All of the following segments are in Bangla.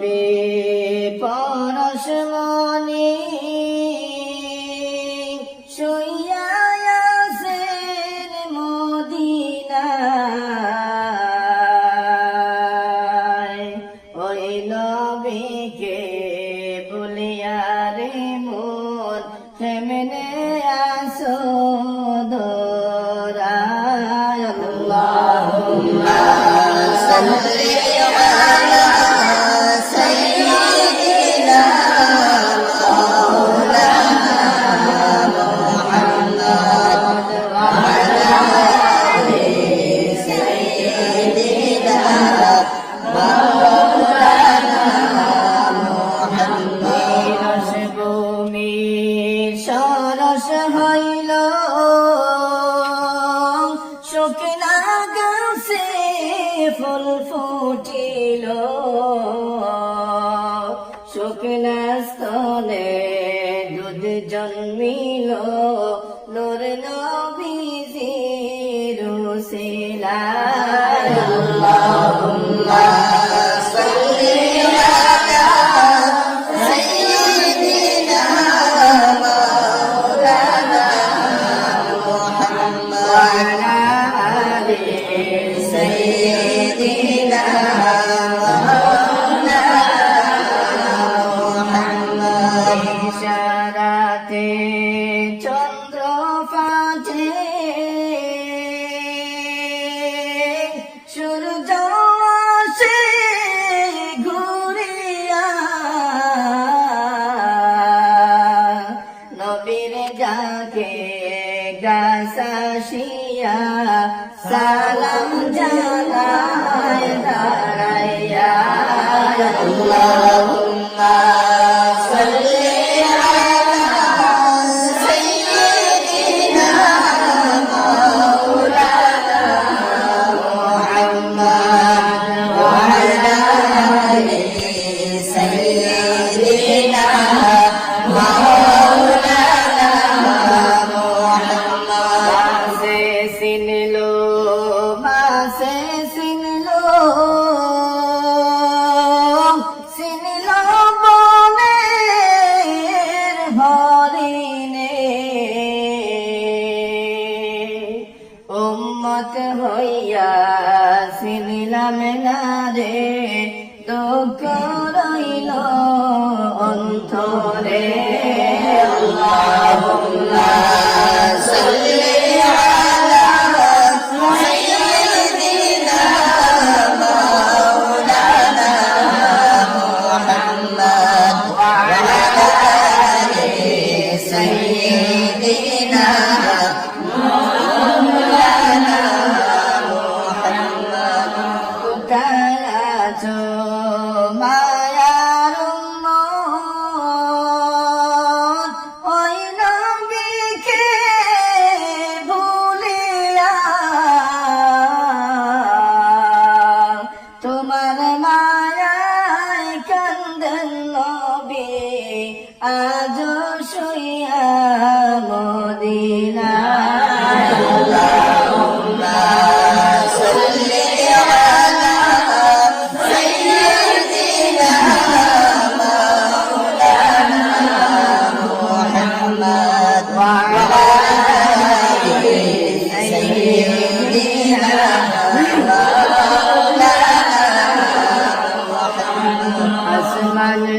Amém. اللهم চিনিলাম রে তো রইল অন্তরে। আল্লাহ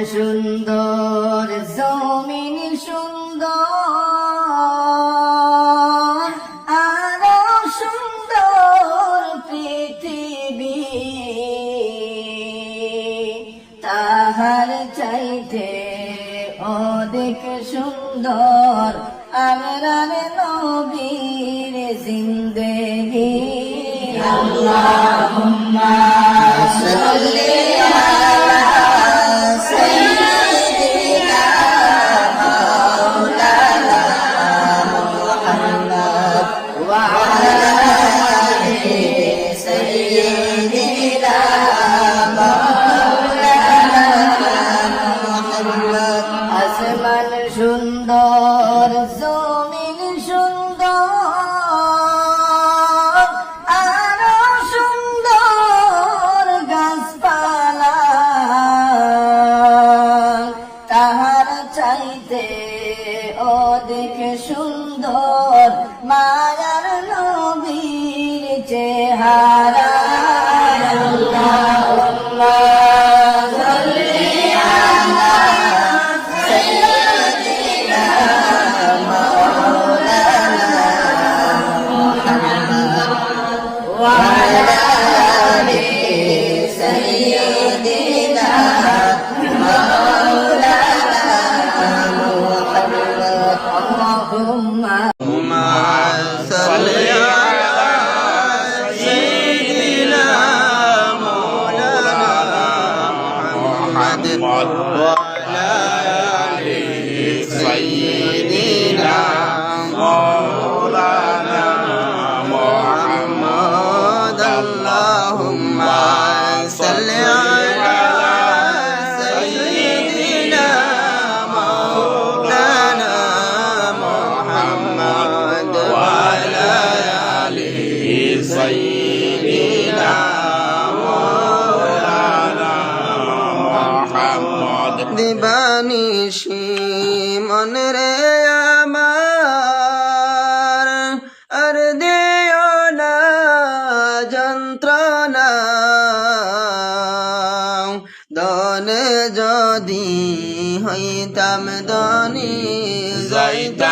সুন্দর জমিন সুন্দর আর সুন্দর পৃথিবী। তাহার চাইতে অধিক সুন্দর আমরার নবীর জিন্দেগি। আল্লাহুম্মা সাল্লি Yeah.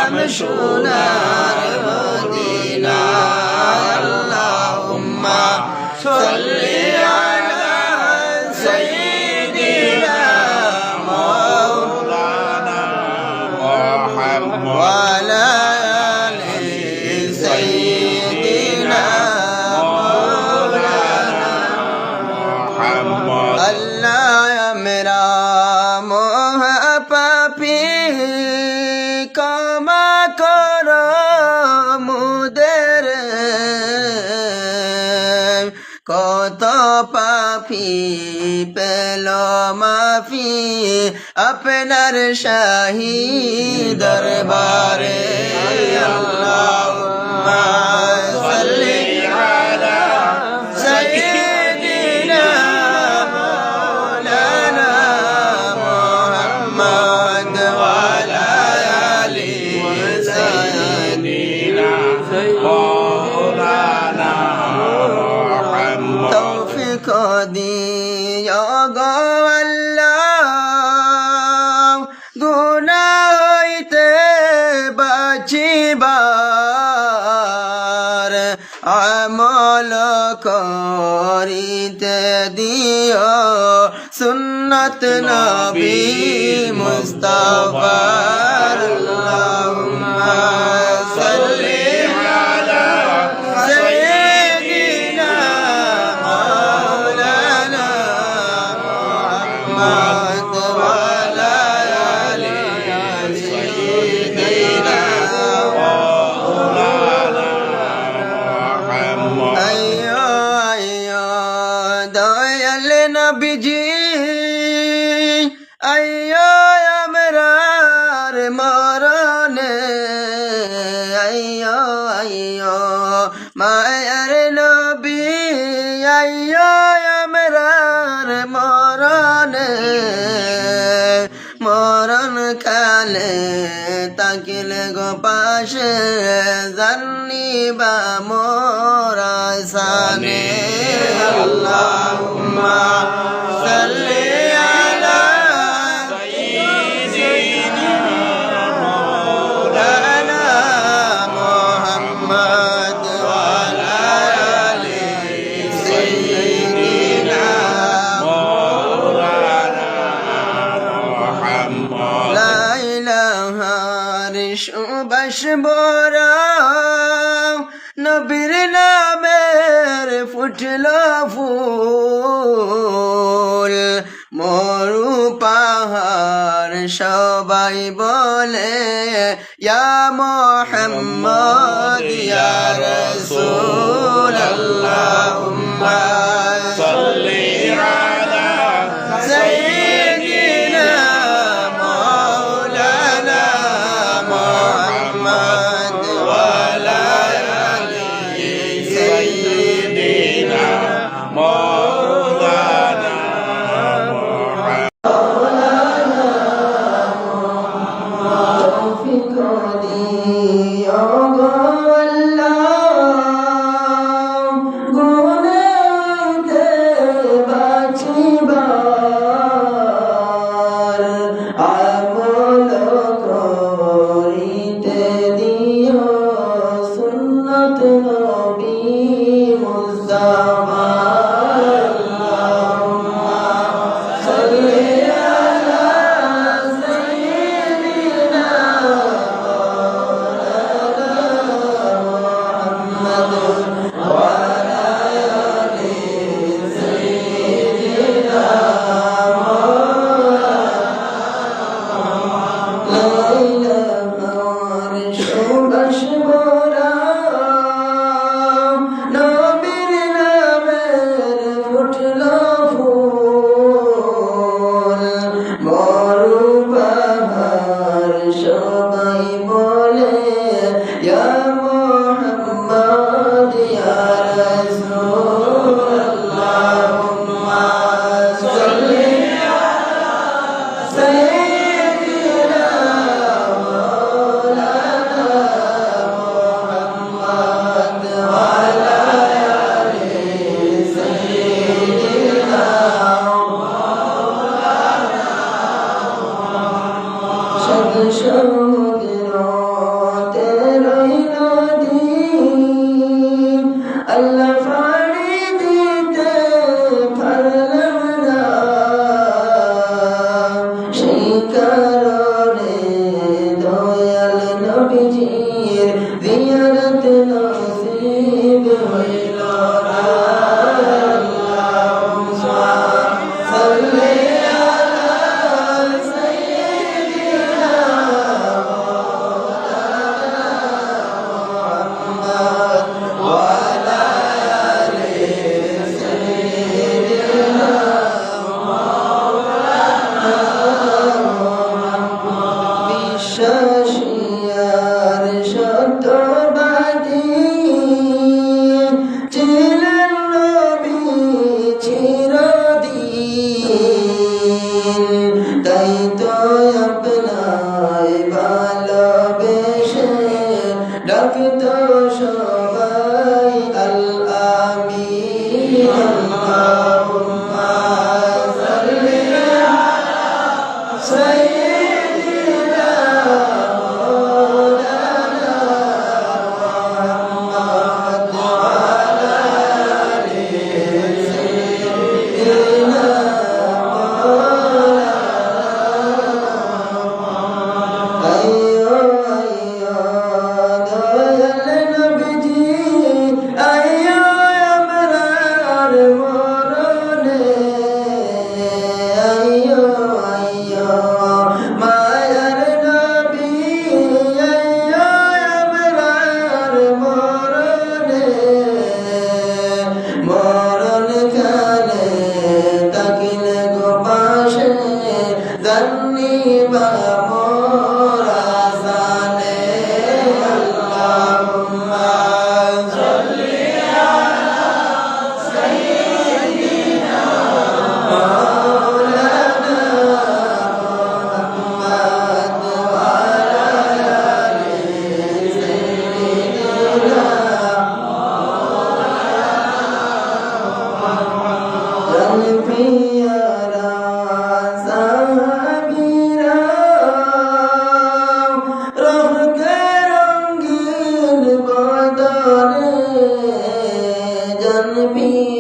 নাম শোনা। পেল মাফি আপনার শাহী দরবারে। আল্লাহ। রহমত নবী মুস্তফা কালে তাকিলে গো পাশে জানি বা মোরা সানে। আল্লাহ নামের ফুটল ফুল। মরু পাহাড় সবাই বলে ইয়া মোহাম্মদ ইয়া রাসূল আল্লাহুম্মা ربك وديعا me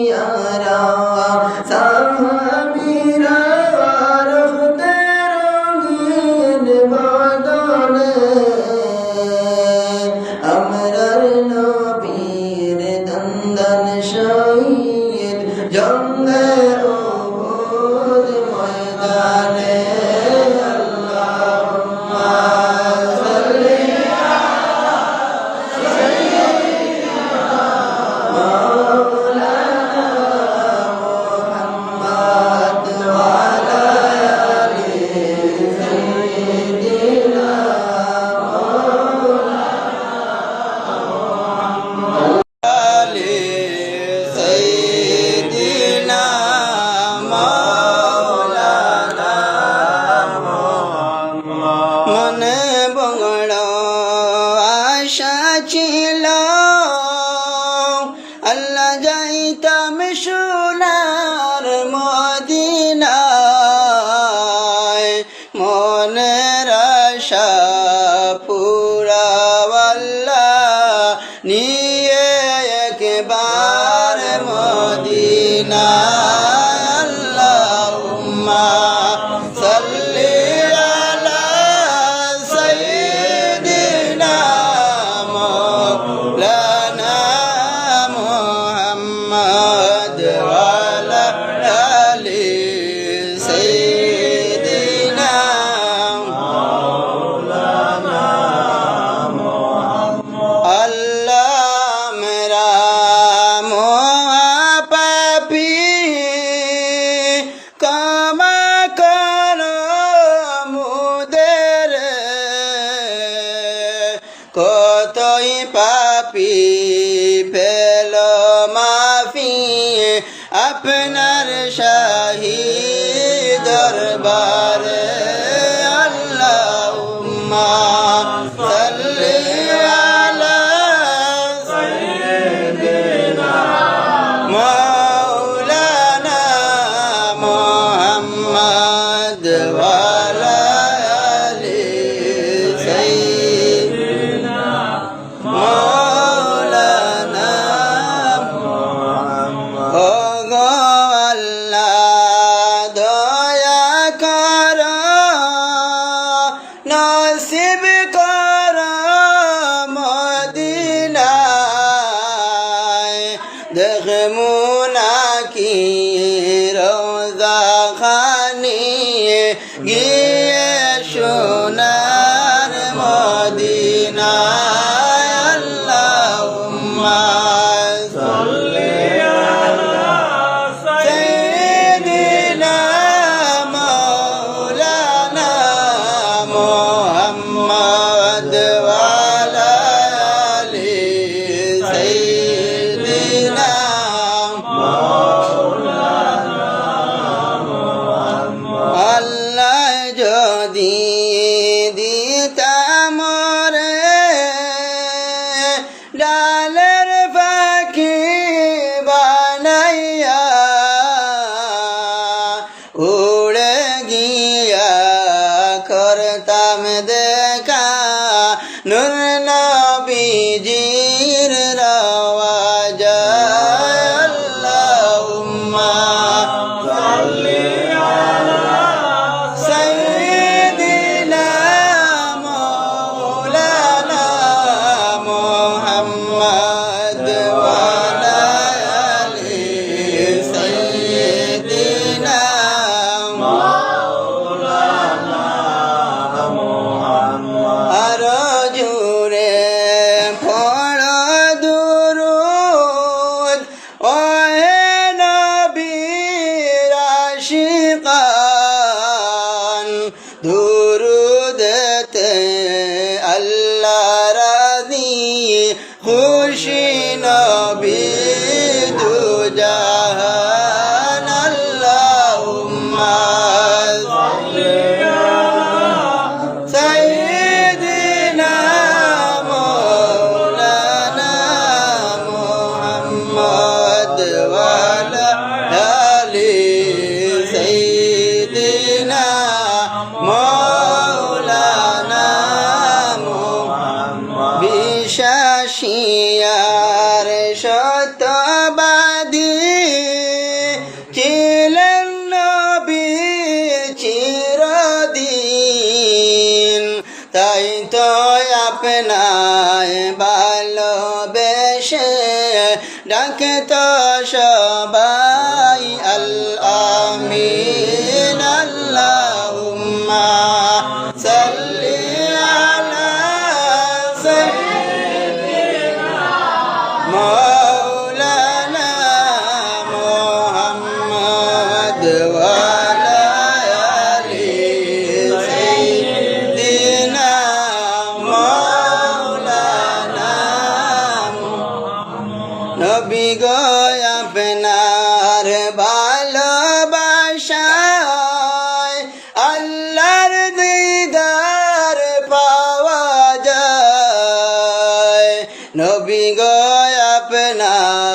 পাপি ফেল মাফি আপনার শাহী দরবারে। नसीब को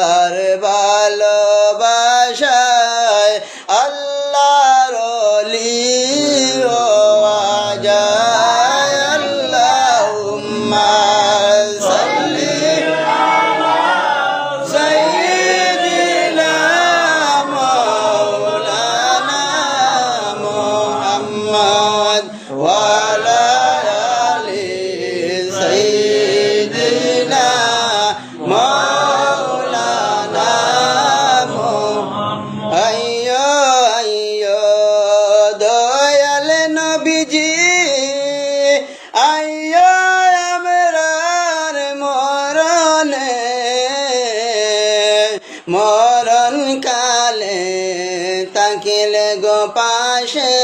আপনার ভালোবাসায় মরণ কালে তাকিলে গো পাশে